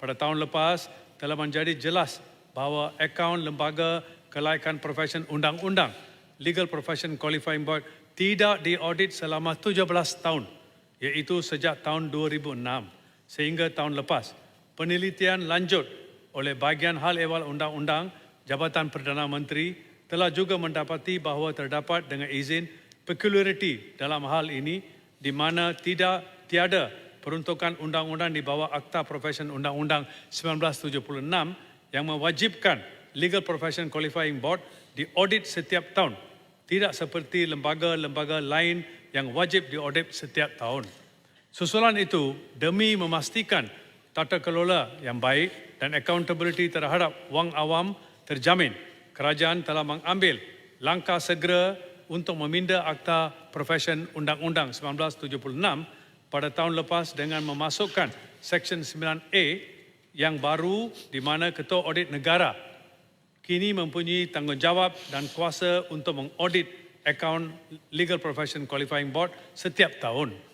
pada tahun lepas telah menjadi jelas bahawa akaun lembaga kelaikan profesion undang-undang Legal Profession Qualifying Board tidak diaudit selama 17 tahun iaitu sejak tahun 2006 sehingga tahun lepas. Penelitian lanjut oleh bahagian hal ehwal undang-undang Jabatan Perdana Menteri telah juga mendapati bahawa terdapat dengan izin peculiarity dalam hal ini di mana tidak tiada peruntukan undang-undang di bawah Akta Profesion Undang-Undang 1976 yang mewajibkan Legal Profession Qualifying Board diaudit setiap tahun tidak seperti lembaga-lembaga lain yang wajib diaudit setiap tahun. Susulan itu demi memastikan tata kelola yang baik dan accountability terhadap wang awam terjamin, kerajaan telah mengambil langkah segera untuk meminda Akta Profesion Undang-Undang 1976 pada tahun lepas dengan memasukkan Seksyen 9A yang baru di mana Ketua Audit Negara kini mempunyai tanggungjawab dan kuasa untuk mengaudit akaun Legal Profession Qualifying Board setiap tahun.